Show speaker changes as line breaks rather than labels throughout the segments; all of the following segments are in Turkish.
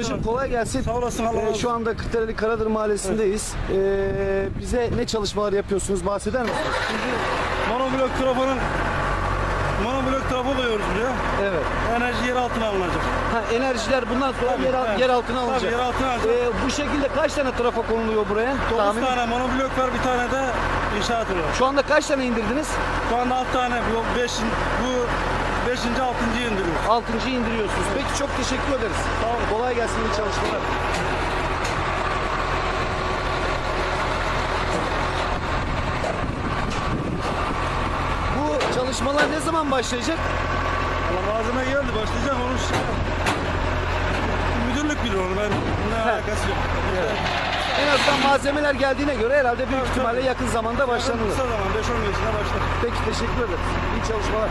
Kardeşim kolay gelsin.
Sağ olasın, Allah
Ee, şu anda Kırklareli Karadır Mahallesindeyiz. Ee, bize ne çalışmalar yapıyorsunuz bahseder misiniz?
Monoblok trafonun monoblok trafo koyuyoruz buraya.
Evet.
Enerji yer altına alınacak.
Ha, enerjiler bundan sonra
Tabii,
yer, al-
evet.
yer altına
Tabii,
alınacak.
yer altına alınacak.
Ee, bu şekilde kaç tane trafo konuluyor buraya?
9
Tahmin-
tane monoblok var, bir tane de inşaat var.
Şu anda kaç tane indirdiniz?
Şu anda 6 tane, bu 5. bu 5. 6.yı indiriyoruz.
Altıncıyı indiriyorsunuz. Peki çok teşekkür ederiz. Olun. Kolay gelsin iyi çalışmalar. Bu çalışmalar ne zaman başlayacak?
Allah malzeme geldi, başlayacak onu şey- Müdürlük bilir onu, ben ne alakası yok.
En azından malzemeler geldiğine göre herhalde büyük
Tabii,
ihtimalle
tabii.
yakın zamanda başlanılır.
Kısa zaman, 5-10 gün içinde başlar.
Peki teşekkür ederiz. İyi çalışmalar.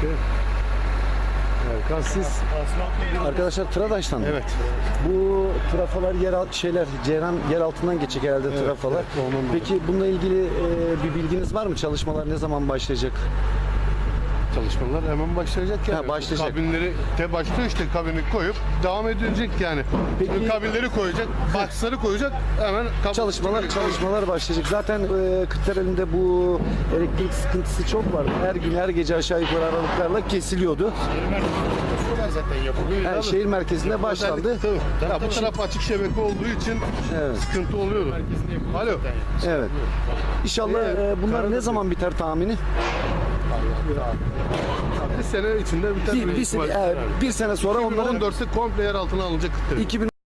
Şey. Erkan siz
Arkadaşlar Tradaş'tan mı?
Evet.
Bu trafalar yer alt şeyler Ceyran yer altından geçecek herhalde trafalar.
evet, ondan dolayı.
Peki bununla ilgili e, bir bilginiz var mı? Çalışmalar ne zaman başlayacak?
Çalışmalar hemen başlayacak yani.
Ha, başlayacak.
Kabinleri de başlıyor işte kabini koyup devam edilecek yani.
Peki-
kabinleri koyacak, boxları koyacak hemen
Çalışmalar çalışmalar başlayacak. Zaten e, Kırklareli'nde bu elektrik sıkıntısı çok vardı. Her gün her gece aşağı yukarı aralıklarla kesiliyordu.
zaten yapılıyor.
Her şehir merkezinde başlandı.
Tabii. Ya bu taraf açık şebeke olduğu için
Evet.
sıkıntı oluyor. Alo.
Evet. İnşallah
Ee,
bunlar ne zaman biter tahmini?
Bir sene içinde biter.
Bir, bir, sene, e, bir sene sonra onların
2014'te komple yer altına alınacak.
2000